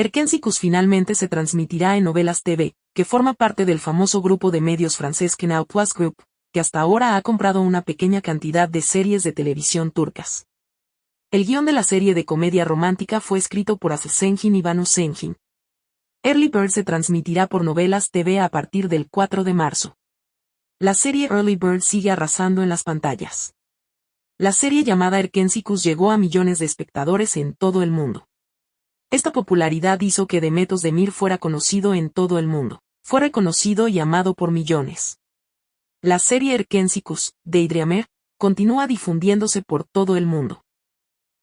Erkensicus finalmente se transmitirá en Novelas TV, que forma parte del famoso grupo de medios francés Canal Plus Group, que hasta ahora ha comprado una pequeña cantidad de series de televisión turcas. El guion de la serie de comedia romántica fue escrito por Asesenjin y Banu Senjin. Early Bird se transmitirá por Novelas TV a partir del 4 de marzo. La serie Early Bird sigue arrasando en las pantallas. La serie llamada Erkensicus llegó a millones de espectadores en todo el mundo. Esta popularidad hizo que Demetos Demir fuera conocido en todo el mundo. Fue reconocido y amado por millones. La serie Erkensicus, de Idriamer, continúa difundiéndose por todo el mundo.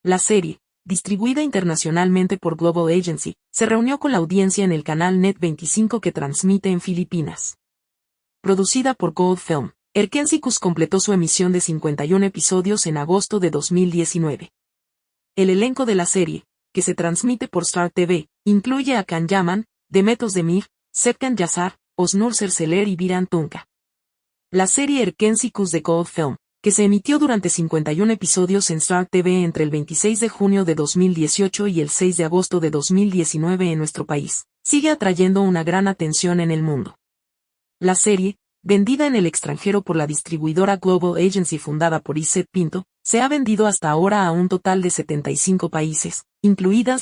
La serie, distribuida internacionalmente por Global Agency, se reunió con la audiencia en el canal Net 25 que transmite en Filipinas. Producida por Gold Film, Erkensicus completó su emisión de 51 episodios en agosto de 2019. El elenco de la serie, que se transmite por Star TV, incluye a Kan Yaman, Demetos Demir, Serkan Yazar, Osnur Serseler y Viran Tunka. La serie Erkensicus de Gold Film, que se emitió durante 51 episodios en Star TV entre el 26 de junio de 2018 y el 6 de agosto de 2019 en nuestro país, sigue atrayendo una gran atención en el mundo. La serie, vendida en el extranjero por la distribuidora Global Agency fundada por Iset Pinto, se ha vendido hasta ahora a un total de 75 países, incluidas